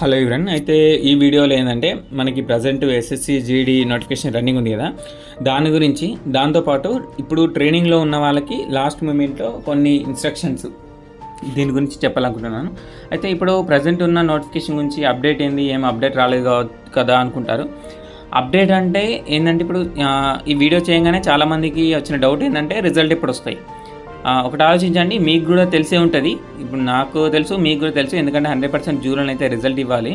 hello ఇవ్రన్ అయితే ఈ వీడియోలో ఏంటంటే మనకి present SSC GD notification running ఉంది కదా దాని గురించి దాంతోపాటు ఇప్పుడు ట్రైనింగ్లో ఉన్న వాళ్ళకి లాస్ట్ మూమెంట్లో కొన్ని ఇన్స్ట్రక్షన్స్ దీని గురించి చెప్పాలనుకుంటున్నాను అయితే ఇప్పుడు ప్రజెంట్ ఉన్న నోటిఫికేషన్ గురించి అప్డేట్ ఏంది ఏం అప్డేట్ రాలేదు కదా అనుకుంటారు అప్డేట్ అంటే ఏంటంటే ఇప్పుడు ఈ వీడియో చేయగానే చాలామందికి వచ్చిన డౌట్ ఏంటంటే రిజల్ట్ ఇప్పుడు వస్తాయి ఒకటి ఆలోచించండి మీకు కూడా తెలిసే ఉంటుంది ఇప్పుడు నాకు తెలుసు మీకు కూడా తెలుసు ఎందుకంటే హండ్రెడ్ పర్సెంట్ జూన్లో అయితే రిజల్ట్ ఇవ్వాలి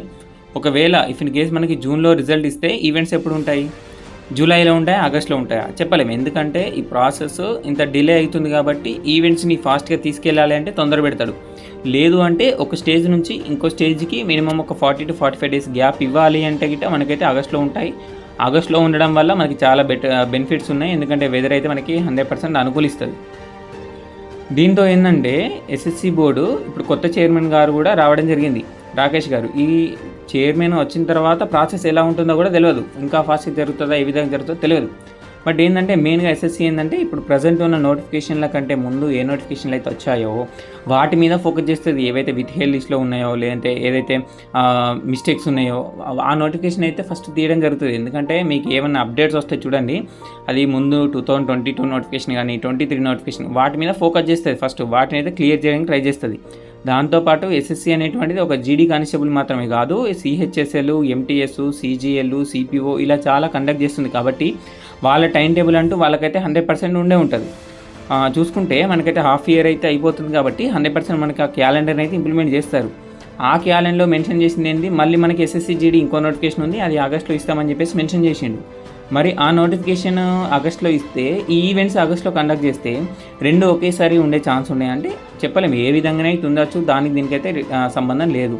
ఒకవేళ ఇఫ్ ఇన్ కేస్ మనకి జూన్లో రిజల్ట్ ఇస్తే ఈవెంట్స్ ఎప్పుడు ఉంటాయి జూలైలో ఉంటాయా ఆగస్ట్లో ఉంటాయా చెప్పలేము ఎందుకంటే ఈ ప్రాసెస్ ఇంత డిలే అవుతుంది కాబట్టి ఈవెంట్స్ని ఫాస్ట్గా తీసుకెళ్ళాలి అంటే తొందర పెడతాడు లేదు అంటే ఒక స్టేజ్ నుంచి ఇంకో స్టేజ్కి మినిమం ఒక forty to forty five days gap ఇవ్వాలి అంటే గిట్ట మనకైతే ఆగస్ట్లో ఉంటాయి ఆగస్ట్లో ఉండడం వల్ల మనకి చాలా బెటర్ బెనిఫిట్స్ ఉన్నాయి ఎందుకంటే వెదర్ అయితే మనకి హండ్రెడ్ పర్సెంట్ అనుకూలిస్తుంది దీంతో ఏంటంటే ఎస్ఎస్సి బోర్డు ఇప్పుడు కొత్త చైర్మన్ గారు కూడా రావడం జరిగింది రాకేష్ గారు ఈ చైర్మన్ వచ్చిన తర్వాత ప్రాసెస్ ఎలా ఉంటుందో కూడా తెలియదు ఇంకా ఫాస్ట్గా జరుగుతుందా ఏ విధంగా జరుగుతుందో తెలియదు బట్ ఏంటంటే మెయిన్గా ఎస్ఎస్సి ఏంటంటే ఇప్పుడు ప్రజెంట్ ఉన్న నోటిఫికేషన్ల కంటే ముందు ఏ నోటిఫికేషన్లు అయితే వచ్చాయో వాటి మీద ఫోకస్ చేస్తుంది ఏవైతే విత్ హెల్ లిస్ట్లో ఉన్నాయో లేదంటే ఏదైతే మిస్టేక్స్ ఉన్నాయో ఆ నోటిఫికేషన్ అయితే ఫస్ట్ తీయడం జరుగుతుంది ఎందుకంటే మీకు ఏమైనా అప్డేట్స్ వస్తే చూడండి అది ముందు two thousand twenty two notification కానీ ట్వంటీ త్రీ నోటిఫికేషన్ వాటి మీద ఫోకస్ చేస్తుంది ఫస్ట్ వాటిని అయితే క్లియర్ చేయడానికి ట్రై చేస్తుంది దాంతోపాటు ఎస్ఎస్సి అనేటువంటిది ఒక జీడీ కానిస్టేబుల్ మాత్రమే కాదు సిహెచ్ఎస్ఎల్ ఎంటీఎస్ సిజిఎల్ సిపిఓ ఇలా చాలా కండక్ట్ చేస్తుంది కాబట్టి వాళ్ళ టైం టేబుల్ అంటూ వాళ్ళకైతే హండ్రెడ్ పర్సెంట్ ఉండే ఉంటుంది చూసుకుంటే మనకైతే హాఫ్ ఇయర్ అయితే అయిపోతుంది కాబట్టి హండ్రెడ్ పర్సెంట్ మనకి ఆ క్యాలెండర్ అయితే ఇంప్లిమెంట్ చేస్తారు ఆ క్యాలెండర్లో మెన్షన్ చేసింది ఏంటి మళ్ళీ మనకి ఎస్ఎస్సి జీడీ ఇంకో నోటిఫికేషన్ ఉంది అది ఆగస్టులో ఇస్తామని చెప్పేసి మెన్షన్ చేసిండు మరి ఆ నోటిఫికేషన్ ఆగస్ట్లో ఇస్తే ఈ ఈవెంట్స్ ఆగస్ట్లో కండక్ట్ చేస్తే రెండు ఒకేసారి ఉండే ఛాన్స్ ఉన్నాయంటే చెప్పలేము ఏ విధంగానే తుందచ్చు దానికి దీనికైతే సంబంధం లేదు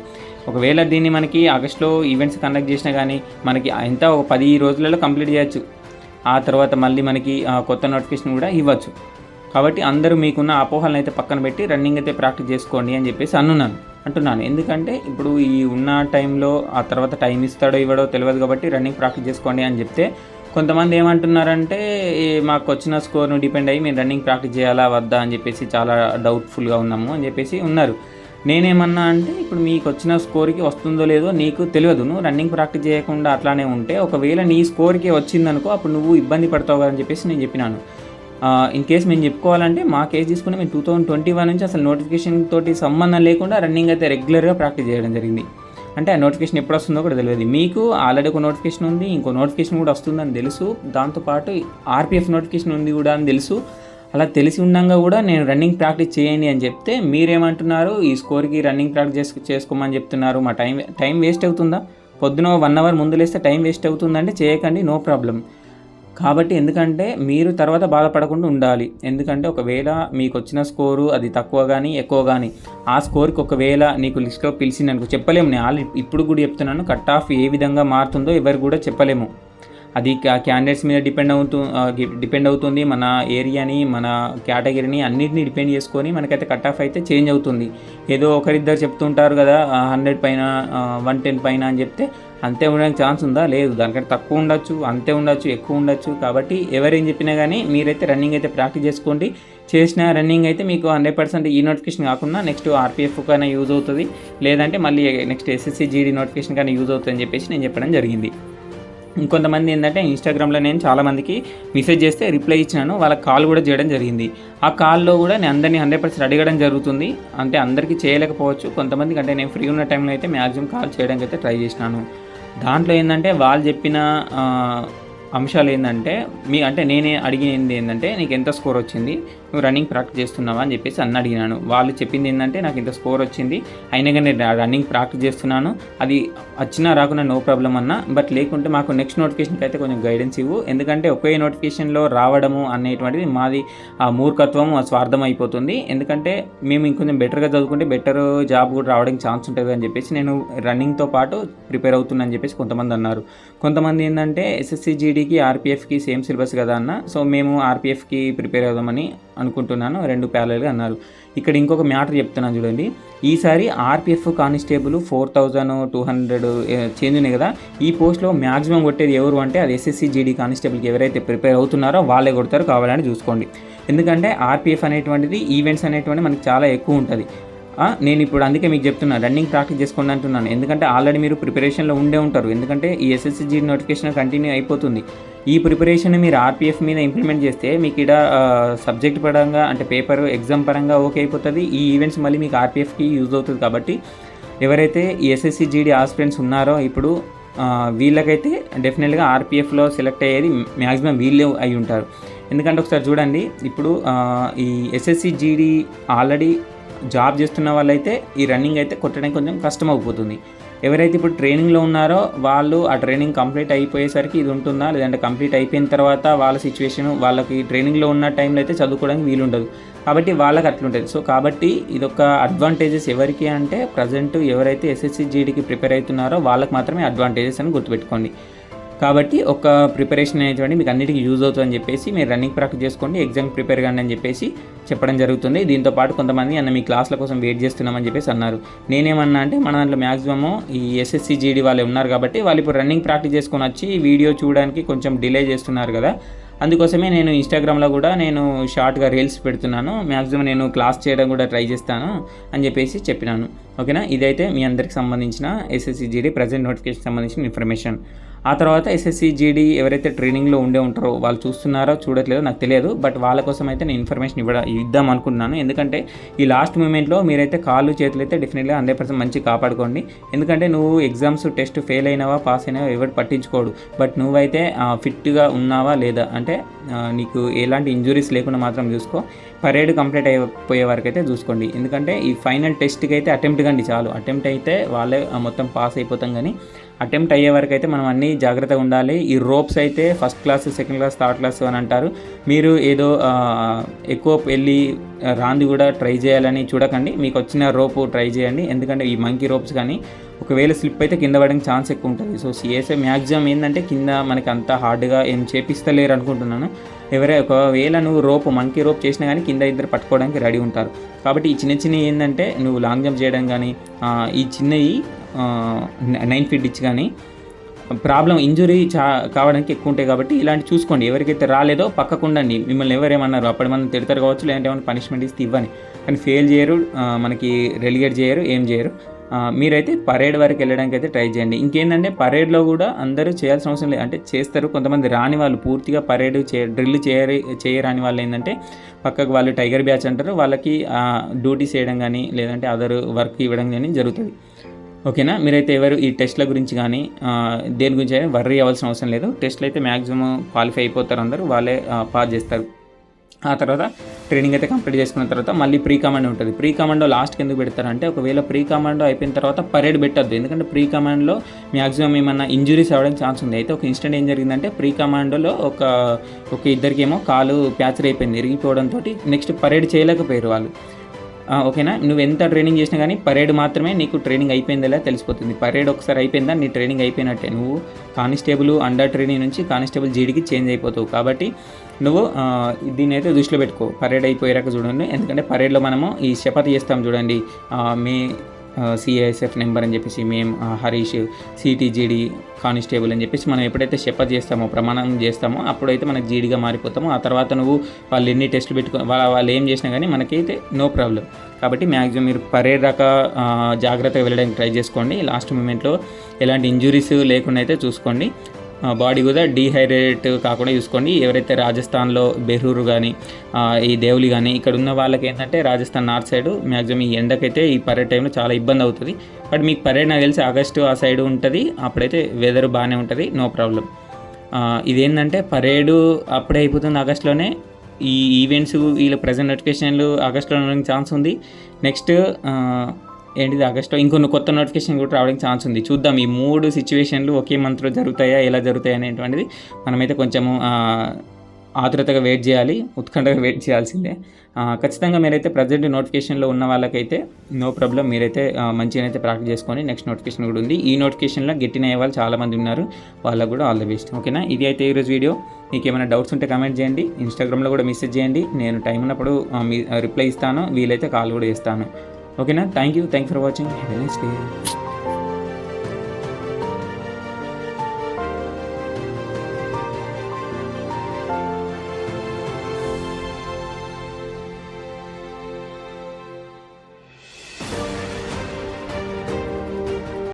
ఒకవేళ దీన్ని మనకి ఆగస్ట్లో ఈవెంట్స్ కండక్ట్ చేసినా కానీ మనకి ఎంత ఒక పది రోజులలో కంప్లీట్ చేయొచ్చు ఆ తర్వాత మళ్ళీ మనకి కొత్త నోటిఫికేషన్ కూడా ఇవ్వచ్చు కాబట్టి అందరూ మీకున్న అపోహలను అయితే పక్కన పెట్టి రన్నింగ్ అయితే ప్రాక్టీస్ చేసుకోండి అని చెప్పేసి అనున్నాను అంటున్నాను ఎందుకంటే ఇప్పుడు ఈ ఉన్న టైంలో ఆ తర్వాత టైం ఇస్తాడో ఇవ్వడో తెలియదు కాబట్టి రన్నింగ్ ప్రాక్టీస్ చేసుకోండి అని చెప్తే కొంతమంది ఏమంటున్నారంటే మాకు వచ్చిన స్కోర్ను డిపెండ్ అయ్యి మేము రన్నింగ్ ప్రాక్టీస్ చేయాలా వద్దా అని చెప్పేసి చాలా డౌట్ఫుల్గా ఉన్నాము అని చెప్పేసి ఉన్నారు నేనేమన్నా అంటే ఇప్పుడు మీకు వచ్చిన స్కోర్కి వస్తుందో లేదో నీకు తెలియదు నువ్వు రన్నింగ్ ప్రాక్టీస్ చేయకుండా అట్లానే ఉంటే ఒకవేళ నీ స్కోర్కి వచ్చిందనుకో అప్పుడు నువ్వు ఇబ్బంది పడతావు అని చెప్పేసి నేను చెప్పినాను ఇన్ కేసు మేము చెప్పుకోవాలంటే మా కేసు తీసుకుని మేము టూ థౌజండ్ ట్వంటీ వన్ నుంచి అసలు నోటిఫికేషన్ తోటి సంబంధం లేకుండా రన్నింగ్ అయితే రెగ్యులర్గా ప్రాక్టీస్ చేయడం జరిగింది అంటే ఆ నోటిఫికేషన్ ఎప్పుడు వస్తుందో కూడా తెలియదు మీకు ఆల్రెడీ ఒక నోటిఫికేషన్ ఉంది ఇంకో నోటిఫికేషన్ కూడా వస్తుందని తెలుసు దాంతోపాటు ఆర్పిఎఫ్ నోటిఫికేషన్ ఉంది కూడా అని తెలుసు అలా తెలిసి ఉండగా కూడా నేను రన్నింగ్ ప్రాక్టీస్ చేయండి అని చెప్తే మీరేమంటున్నారు ఈ స్కోర్కి రన్నింగ్ ప్రాక్టీస్ చేసు చేసుకోమని చెప్తున్నారు మా టైం టైం వేస్ట్ అవుతుందా పొద్దున వన్ అవర్ ముందు లేస్తే టైం వేస్ట్ అవుతుందంటే చేయకండి నో ప్రాబ్లం కాబట్టి ఎందుకంటే మీరు తర్వాత బాధపడకుండా ఉండాలి ఎందుకంటే ఒకవేళ మీకు వచ్చిన స్కోరు అది తక్కువ కానీ ఎక్కువ కానీ ఆ స్కోర్కి ఒకవేళ నీకు లిస్ట్లో పిలిచింది అనుకో చెప్పలేము నేను ఆల్రెడీ ఇప్పుడు కూడా చెప్తున్నాను కట్ ఆఫ్ ఏ విధంగా మారుతుందో ఎవరు కూడా చెప్పలేము అది క్యాండిడేట్స్ మీద డిపెండ్ అవుతూ డిపెండ్ అవుతుంది మన ఏరియాని మన కేటగిరీని అన్నిటిని డిపెండ్ చేసుకొని మనకైతే కట్ ఆఫ్ అయితే చేంజ్ అవుతుంది ఏదో ఒకరిద్దరు చెప్తుంటారు కదా హండ్రెడ్ పైన వన్ టెన్ పైన అని చెప్తే అంతే ఉండడానికి ఛాన్స్ ఉందా లేదు దానికంటే తక్కువ ఉండొచ్చు అంతే ఉండొచ్చు ఎక్కువ ఉండొచ్చు కాబట్టి ఎవరేం చెప్పినా కానీ మీరైతే రన్నింగ్ అయితే ప్రాక్టీస్ చేసుకోండి చేసిన రన్నింగ్ అయితే మీకు హండ్రెడ్ పర్సెంట్ ఈ నోటిఫికేషన్ కాకుండా నెక్స్ట్ ఆర్పీఎఫ్ కైనా యూజ్ అవుతుంది లేదంటే మళ్ళీ నెక్స్ట్ ఎస్ఎస్సి జీడీ నోటిఫికేషన్ కానీ యూజ్ అవుతుందని చెప్పేసి నేను చెప్పడం జరిగింది ఇంకొంతమంది ఏంటంటే ఇన్స్టాగ్రామ్లో నేను చాలామందికి మెసేజ్ చేస్తే రిప్లై ఇచ్చినాను వాళ్ళ కాల్ కూడా చేయడం జరిగింది ఆ కాల్లో కూడా నేను అందరినీ హండ్రెడ్ పర్సెంట్ అడగడం జరుగుతుంది అంటే అందరికీ చేయలేకపోవచ్చు కొంతమందికి అంటే నేను ఫ్రీ ఉన్న టైంలో అయితే మ్యాక్సిమం కాల్ చేయడానికి అయితే ట్రై చేసినాను దాంట్లో ఏంటంటే వాళ్ళు చెప్పిన అంశాలు ఏంటంటే మీ అంటే నేనే అడిగింది ఏంటంటే నీకు ఎంత స్కోర్ వచ్చింది నువ్వు రన్నింగ్ ప్రాక్టీస్ చేస్తున్నావా అని చెప్పేసి అన్న అడిగినాను వాళ్ళు చెప్పింది ఏంటంటే నాకు ఇంత స్కోర్ వచ్చింది అయినా కానీ నేను రన్నింగ్ ప్రాక్టీస్ చేస్తున్నాను అది వచ్చినా రాకున్నా నో ప్రాబ్లం అన్న బట్ లేకుంటే మాకు నెక్స్ట్ నోటిఫికేషన్కి అయితే కొంచెం గైడెన్స్ ఇవ్వు ఎందుకంటే ఒకే నోటిఫికేషన్లో రావడము అనేటువంటిది మాది ఆ మూర్ఖత్వం స్వార్థం అయిపోతుంది ఎందుకంటే మేము ఇంకొంచెం బెటర్గా చదువుకుంటే బెటర్ జాబ్ కూడా రావడానికి ఛాన్స్ ఉంటుంది అని చెప్పేసి నేను రన్నింగ్తో పాటు ప్రిపేర్ అవుతున్నాను చెప్పేసి కొంతమంది అన్నారు కొంతమంది ఏంటంటే ఎస్ఎస్సి జీడీకి ఆర్పిఎఫ్కి సేమ్ సిలబస్ కదా అన్న సో మేము ఆర్పిఎఫ్కి ప్రిపేర్ అవుదామని అనుకుంటున్నాను రెండు ప్యాలెల్గా అన్నారు ఇక్కడ ఇంకొక మ్యాటర్ చెప్తున్నాను చూడండి ఈసారి RPF constable four thousand two hundred change ఉన్నాయి కదా ఈ పోస్ట్లో మ్యాక్సిమం కొట్టేది ఎవరు అంటే అది ఎస్ఎస్సీ జీడీ కానిస్టేబుల్కి ఎవరైతే ప్రిపేర్ అవుతున్నారో వాళ్ళే కొడతారు కావాలని చూసుకోండి ఎందుకంటే ఆర్పిఎఫ్ అనేటువంటిది ఈవెంట్స్ అనేటువంటి మనకి చాలా ఎక్కువ ఉంటుంది నేను ఇప్పుడు అందుకే మీకు చెప్తున్నా రన్నింగ్ ప్రాక్టీస్ చేసుకోండి అంటున్నాను ఎందుకంటే ఆల్రెడీ మీరు ప్రిపరేషన్లో ఉండే ఉంటారు ఎందుకంటే ఈ ఎస్ఎస్సీ నోటిఫికేషన్ కంటిన్యూ అయిపోతుంది ఈ ప్రిపరేషన్ మీరు ఆర్పిఎఫ్ మీద ఇంప్లిమెంట్ చేస్తే మీకు ఇక్కడ సబ్జెక్ట్ పరంగా అంటే పేపర్ ఎగ్జామ్ పరంగా ఓకే అయిపోతుంది ఈ ఈవెంట్స్ మళ్ళీ మీకు ఆర్పిఎఫ్కి యూజ్ అవుతుంది కాబట్టి ఎవరైతే ఎస్ఎస్సి జీడీ ఆస్పిరెంట్స్ ఉన్నారో ఇప్పుడు వీళ్ళకైతే డెఫినెట్గా ఆర్పిఎఫ్లో సెలెక్ట్ అయ్యేది మ్యాక్సిమం వీళ్ళే అయి ఉంటారు ఎందుకంటే ఒకసారి చూడండి ఇప్పుడు ఈ ఎస్ఎస్సి జీడీ ఆల్రెడీ జాబ్ చేస్తున్న వాళ్ళైతే ఈ రన్నింగ్ అయితే కొట్టడానికి కొంచెం కష్టం అయిపోతుంది ఎవరైతే ఇప్పుడు ట్రైనింగ్లో ఉన్నారో వాళ్ళు ఆ ట్రైనింగ్ కంప్లీట్ అయిపోయేసరికి ఇది ఉంటుందా లేదంటే కంప్లీట్ అయిపోయిన తర్వాత వాళ్ళ సిచ్యువేషన్ వాళ్ళకి ట్రైనింగ్లో ఉన్న టైంలో అయితే చదువుకోవడానికి వీలుండదు కాబట్టి వాళ్ళకి అట్లుంటుంది సో కాబట్టి ఇదొక అడ్వాంటేజెస్ ఎవరికి అంటే ప్రజెంట్ ఎవరైతే ఎస్ఎస్సి జీడీకి ప్రిపేర్ అవుతున్నారో వాళ్ళకి మాత్రమే అడ్వాంటేజెస్ అని గుర్తుపెట్టుకోండి కాబట్టి ఒక ప్రిపరేషన్ అనేటువంటి మీకు అన్నిటికీ యూజ్ అవుతుందని చెప్పేసి మీరు రన్నింగ్ ప్రాక్టీస్ చేసుకోండి ఎగ్జామ్ ప్రిపేర్ కానీ అని చెప్పేసి చెప్పడం జరుగుతుంది దీంతో పాటు కొంతమంది అన్న మీ క్లాసుల కోసం వెయిట్ చేస్తున్నామని చెప్పేసి అన్నారు నేనేమన్నా అంటే మన దాంట్లో మ్యాక్సిమము ఈ ఎస్ఎస్సి జీడీ వాళ్ళు ఉన్నారు కాబట్టి వాళ్ళు ఇప్పుడు రన్నింగ్ ప్రాక్టీస్ చేసుకొని వచ్చి వీడియో చూడడానికి కొంచెం డిలే చేస్తున్నారు కదా అందుకోసమే నేను ఇన్స్టాగ్రామ్లో కూడా నేను షార్ట్గా రీల్స్ పెడుతున్నాను మ్యాక్సిమం నేను క్లాస్ చేయడం కూడా ట్రై చేస్తాను అని చెప్పేసి చెప్పినాను ఓకేనా ఇదైతే మీ అందరికి సంబంధించిన ఎస్ఎస్సి జీడీ ప్రజెంట్ నోటిఫికేషన్ సంబంధించిన ఇన్ఫర్మేషన్ ఆ తర్వాత ఎస్ఎస్సి జీడీ e ఎవరైతే ట్రైనింగ్లో ఉండే ఉంటారో వాళ్ళు చూస్తున్నారో చూడట్లేదో నాకు తెలియదు బట్ వాళ్ళ కోసం అయితే నేను ఇన్ఫర్మేషన్ ఇవ్వడం ఇద్దాం అనుకుంటున్నాను ఎందుకంటే ఈ లాస్ట్ మూమెంట్లో మీరైతే కాళ్ళు చేతులు అయితే డెఫినెట్గా హండ్రెడ్ పర్సెంట్ మంచి కాపాడుకోండి ఎందుకంటే నువ్వు ఎగ్జామ్స్ టెస్ట్ ఫెయిల్ అయినావా పాస్ అయినావా ఎవరు పట్టించుకోడు బట్ నువ్వైతే ఫిట్గా ఉన్నావా లేదా అంటే నీకు ఎలాంటి ఇంజురీస్ లేకుండా మాత్రం చూసుకో పరేడ్ కంప్లీట్ అయిపోయే వరకు అయితే చూసుకోండి ఎందుకంటే ఈ ఫైనల్ టెస్ట్కి అయితే అటెంప్ట్ కండి చాలు అటెంప్ట్ అయితే వాళ్ళే మొత్తం పాస్ అయిపోతాం కానీ అటెంప్ట్ అయ్యే వరకు అయితే మనం అన్ని జాగ్రత్తగా ఉండాలి ఈ రోప్స్ అయితే first class second class third class అని అంటారు మీరు ఏదో ఎక్కువ వెళ్ళి రాంది కూడా ట్రై చేయాలని చూడకండి మీకు వచ్చిన రోపు ట్రై చేయండి ఎందుకంటే ఈ మంకీ రోప్స్ కానీ ఒకవేళ స్లిప్ అయితే కింద పడడానికి ఛాన్స్ ఎక్కువ ఉంటుంది సో సిఎస్ఏ మ్యాక్సిమం ఏంటంటే కింద మనకి అంత హార్డ్గా ఏం చేపిస్తలేరు అనుకుంటున్నాను ఎవరే ఒకవేళ నువ్వు రోప్ మంకీ రోప్ చేసినా కానీ కింద ఇద్దరు పట్టుకోవడానికి రెడీ ఉంటారు కాబట్టి ఈ చిన్న చిన్నవి ఏంటంటే నువ్వు లాంగ్ జంప్ చేయడం కానీ ఈ చిన్నవి నైన్ ఫీట్ ఇచ్చి కానీ ప్రాబ్లం ఇంజురీ చా కావడానికి ఎక్కువ ఉంటాయి కాబట్టి ఇలాంటి చూసుకోండి ఎవరికైతే రాలేదో పక్కకుండండి మిమ్మల్ని ఎవరేమన్నారు అప్పుడు మనం తిడతారు కావచ్చు లేదంటే ఏమైనా పనిష్మెంట్ ఇస్తే ఇవ్వని కానీ ఫెయిల్ చేయరు మనకి రెలిగేట్ చేయరు ఏం చేయరు మీరైతే పరేడ్ వరకు వెళ్ళడానికి అయితే ట్రై చేయండి ఇంకేంటంటే పరేడ్లో కూడా అందరూ చేయాల్సిన అవసరం లేదు అంటే చేస్తారు కొంతమంది రాని వాళ్ళు పూర్తిగా పరేడ్ చే డ్రిల్ చేయరు చేయరాని వాళ్ళు ఏంటంటే పక్కకు వాళ్ళు టైగర్ బ్యాచ్ అంటారు వాళ్ళకి డ్యూటీస్ చేయడం కానీ లేదంటే అదర్ వర్క్ ఇవ్వడం కానీ జరుగుతుంది ఓకేనా మీరైతే ఎవరు ఈ టెస్ట్ల గురించి కానీ దేని గురించి అయినా వర్రీ అవ్వాల్సిన అవసరం లేదు టెస్ట్లు అయితే మ్యాక్సిమం క్వాలిఫై అయిపోతారు అందరూ వాళ్ళే పాస్ చేస్తారు ఆ తర్వాత ట్రైనింగ్ అయితే కంప్లీట్ చేసుకున్న తర్వాత మళ్ళీ ప్రీ కమాండో ఉంటుంది ప్రీ కమాండో లాస్ట్కి ఎందుకు పెడతారంటే ఒకవేళ ప్రీ కమాండో అయిపోయిన తర్వాత పరేడ్ పెట్టద్దు ఎందుకంటే ప్రీ కమాండ్లో మ్యాక్సిమం ఏమన్నా ఇంజురీస్ అవ్వడానికి ఛాన్స్ ఉంది అయితే ఒక ఇన్స్టెంట్ ఏం జరిగిందంటే ప్రీ కమాండోలో ఒక ఒక ఇద్దరికేమో కాలు ప్యాచర్ అయిపోయింది ఇరిగిపోవడంతో నెక్స్ట్ పరేడ్ చేయలేకపోయారు వాళ్ళు ఓకేనా నువ్వు ఎంత ట్రైనింగ్ చేసినా కానీ పరేడ్ మాత్రమే నీకు ట్రైనింగ్ అయిపోయిందా తెలిసిపోతుంది పరేడ్ ఒకసారి అయిపోయిందా నీ ట్రైనింగ్ అయిపోయినట్టే నువ్వు కానిస్టేబుల్ అండర్ ట్రైనింగ్ నుంచి కానిస్టేబుల్ జీడికి చేంజ్ అయిపోతావు కాబట్టి నువ్వు దీన్ని అయితే దృష్టిలో పెట్టుకో పరేడ్ అయిపోయాక చూడండి ఎందుకంటే పరేడ్లో మనము ఈ శపథ చేస్తాం చూడండి మీ సిఐఎస్ఎఫ్ నెంబర్ అని చెప్పేసి మేం హరీష్ సిటీజీడి కానిస్టేబుల్ అని చెప్పేసి మనం ఎప్పుడైతే షెపర్ చేస్తామో ప్రమాణం చేస్తామో అప్పుడైతే మనకి జీడిగా మారిపోతామో ఆ తర్వాత నువ్వు వాళ్ళు ఎన్ని టెస్టులు పెట్టుకో వాళ్ళు ఏం చేసినా కానీ మనకైతే నో ప్రాబ్లం కాబట్టి మ్యాక్సిమం మీరు పరేడ్ దాకా జాగ్రత్తగా వెళ్ళడానికి ట్రై చేసుకోండి లాస్ట్ మూమెంట్లో ఎలాంటి ఇంజురీస్ లేకుండా అయితే చూసుకోండి బాడీ కూడా డీహైడ్రేట్ కాకుండా చూసుకోండి ఎవరైతే రాజస్థాన్లో బెహ్రూరు కానీ ఈ దేవులి కానీ ఇక్కడ ఉన్న వాళ్ళకి ఏంటంటే రాజస్థాన్ నార్త్ సైడ్ మ్యాక్సిమం ఈ ఎండకైతే ఈ పర్యటన టైంలో చాలా ఇబ్బంది అవుతుంది బట్ మీకు పర్యటన తెలిసి ఆగస్టు ఆ సైడ్ ఉంటుంది అప్పుడైతే వెదర్ బాగానే ఉంటుంది నో ప్రాబ్లం ఇదేంటంటే పరేడు అప్పుడే అయిపోతుంది ఆగస్ట్లోనే ఈ ఈవెంట్స్ వీళ్ళ ప్రజెంట్ నోటిఫికేషన్లు ఉండడానికి ఛాన్స్ ఉంది నెక్స్ట్ ఏంటిది ఆగస్టు ఇంకొన్ని కొత్త నోటిఫికేషన్ కూడా రావడానికి ఛాన్స్ ఉంది చూద్దాం ఈ మూడు సిచ్యువేషన్లు ఒకే మంత్లో జరుగుతాయా ఎలా జరుగుతాయి అనేటువంటిది మనమైతే కొంచెము ఆతురతగా వెయిట్ చేయాలి ఉత్కంఠగా వెయిట్ చేయాల్సిందే ఖచ్చితంగా మీరైతే ప్రజెంట్ నోటిఫికేషన్లో ఉన్న వాళ్ళకైతే నో ప్రాబ్లం మీరైతే మంచిగా అయితే ప్రాక్టీస్ చేసుకొని నెక్స్ట్ నోటిఫికేషన్ కూడా ఉంది ఈ నోటిఫికేషన్లో గెట్టిన వాళ్ళు చాలామంది ఉన్నారు వాళ్ళకు కూడా ఆల్ ద బెస్ట్ ఓకేనా ఇది అయితే ఈరోజు వీడియో మీకు ఏమైనా డౌట్స్ ఉంటే కమెంట్ చేయండి ఇన్స్టాగ్రామ్లో కూడా మెసేజ్ చేయండి నేను టైం ఉన్నప్పుడు మీ రిప్లై ఇస్తాను వీలైతే కాల్ కూడా ఇస్తాను ఓకేనా thank you thank for watching have next day